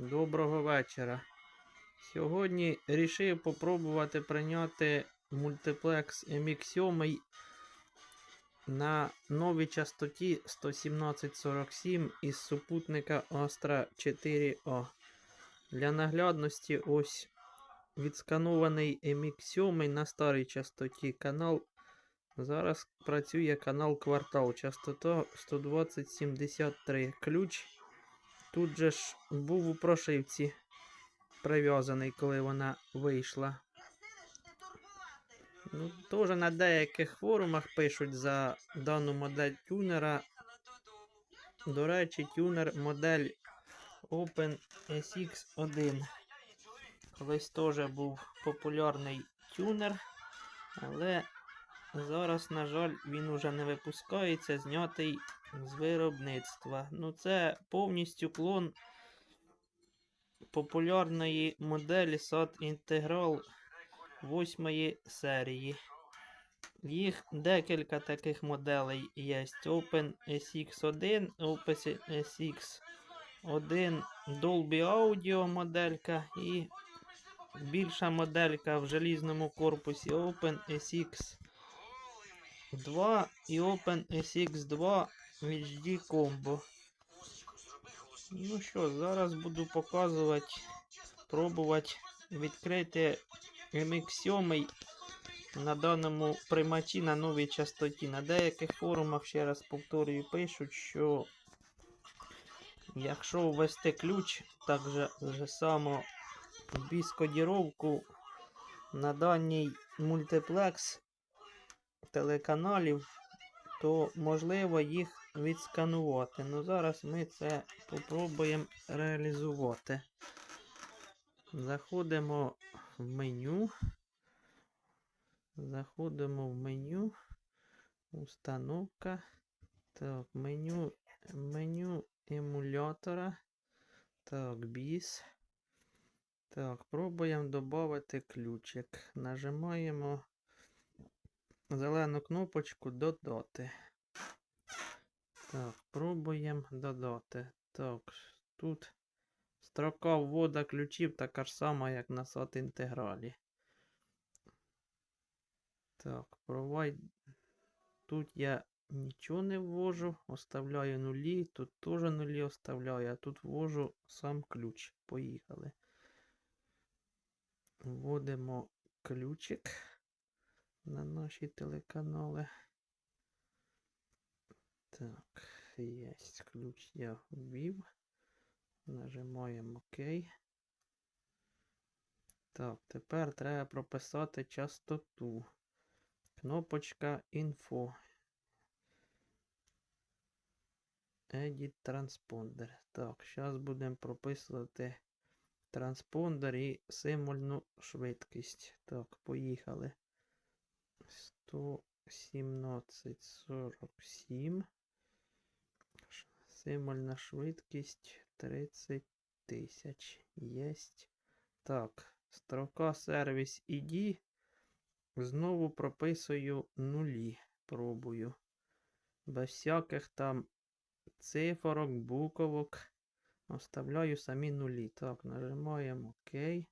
Доброго вечора. Сьогодні рішив попробувати прийняти мультиплекс MX7 на новій частоті 11747 із супутника Astra 4A. Для наглядності ось відсканований MX7 на старій частоті канал. Зараз працює канал Квартал, частота 12073. Ключ Тут же ж був у прошивці прив'язаний, коли вона вийшла. Ну, Теж на деяких форумах пишуть за дану модель тюнера. До речі, тюнер модель Open SX1. Колись теж був популярний тюнер, але зараз, на жаль, він уже не випускається, знятий з виробництва. Ну, це повністю клон популярної моделі SAT Integral 8 серії. Їх декілька таких моделей є. Open SX1, Open SX1 Dolby Audio моделька і більша моделька в желізному корпусі Open SX 2 і Open SX2 HD Combo. Ну що, зараз буду показувати, пробувати відкрити MX7 на даному приймачі на новій частоті. На деяких форумах, ще раз повторюю, пишуть, що якщо ввести ключ, так же, же само без кодіровку на даній мультиплекс телеканалів, то можливо їх відсканувати. Ну зараз ми це попробуємо реалізувати. Заходимо в меню. Заходимо в меню. Установка. Так, меню, меню емулятора. Так, біс. Так, пробуємо додати ключик. Нажимаємо зелену кнопочку додати. Так, пробуємо додати. Так, тут строка ввода ключів така ж сама, як на сат інтегралі. Так, провайд. Тут я нічого не ввожу, оставляю нулі, тут теж нулі оставляю, а тут ввожу сам ключ. Поїхали. Вводимо ключик на наші телеканали. Так, є ключ я ввів. Нажимаємо ОК. Так, тепер треба прописати частоту. Кнопочка Info. Edit Transponder. Так, зараз будемо прописувати транспондер і символьну швидкість. Так, поїхали. 117,47. Символьна швидкість 30 тисяч. Єсть. Так, строка сервіс ID. Знову прописую нулі. Пробую. Без всяких там цифрок, буковок. Оставляю самі нулі. Так, нажимаємо ОК.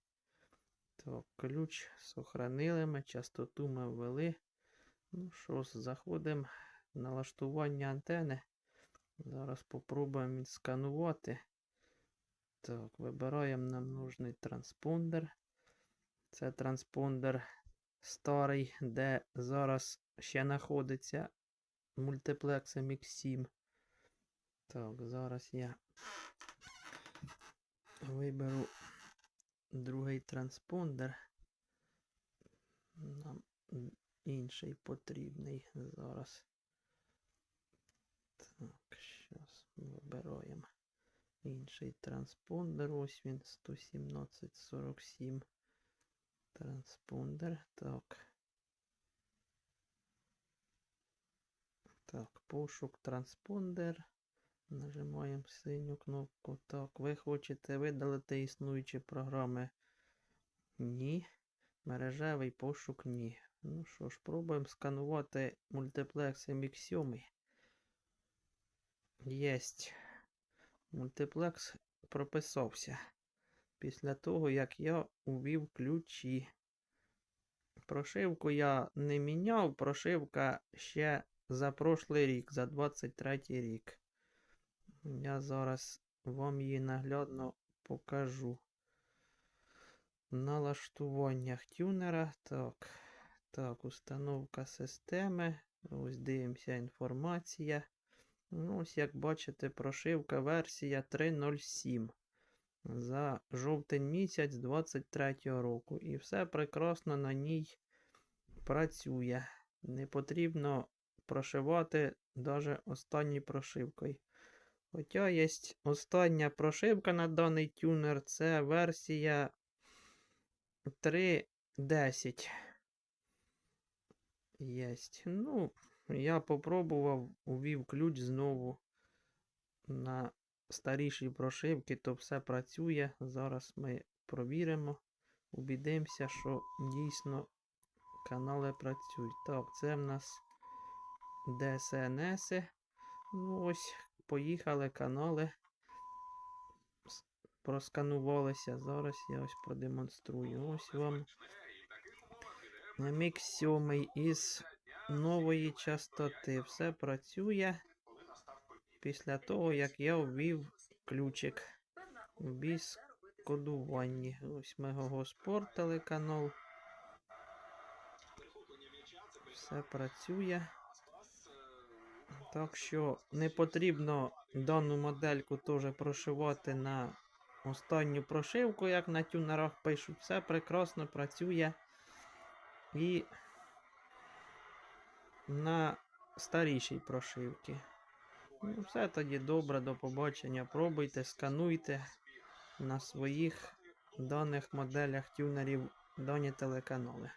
Так, ключ сохранили ми, частоту ми ввели. Ну що ж, заходимо налаштування антени. Зараз попробуємо відсканувати. Так, вибираємо нам нужний транспондер. Це транспондер старий, де зараз ще знаходиться мультиплекс MX7. Так, зараз я виберу другий транспондер. Нам інший потрібний зараз. Так, зараз вибираємо інший транспондер. Ось він 11747. Транспондер. Так. Так, пошук транспондер. Нажимаємо синю кнопку. Так, ви хочете видалити існуючі програми? Ні. Мережевий пошук ні. Ну що ж, пробуємо сканувати мультиплекс MX7. Єсть. Мультиплекс прописався. після того, як я увів ключі. Прошивку я не міняв, прошивка ще за прошлий рік, за 23 рік. Я зараз вам її наглядно покажу. В налаштуваннях тюнера. Так. Так, установка системи. Ось дивимося інформація. Ну, ось як бачите, прошивка версія 3.07 за жовтень місяць 23 року. І все прекрасно на ній працює. Не потрібно прошивати навіть останньою прошивкою. Хоча є остання прошивка на даний тюнер, це версія 3.10. Єсть. Ну, я попробував, увів ключ знову на старішій прошивці, то все працює. Зараз ми провіримо, убідимося, що дійсно канали працюють. Так, це в нас DSNS. Ну ось, поїхали канали. Просканувалися. Зараз я ось продемонструю. Ось вам мікс 7 із нової частоти. Все працює після того, як я ввів ключик в біз кодуванні. Ось Мегого телеканал. Все працює. Так що не потрібно дану модельку теж прошивати на останню прошивку, як на тюнерах пишуть. Все прекрасно працює. І на старішій прошивці. Ну, все тоді добре, до побачення. Пробуйте, скануйте на своїх даних моделях тюнерів дані телеканали.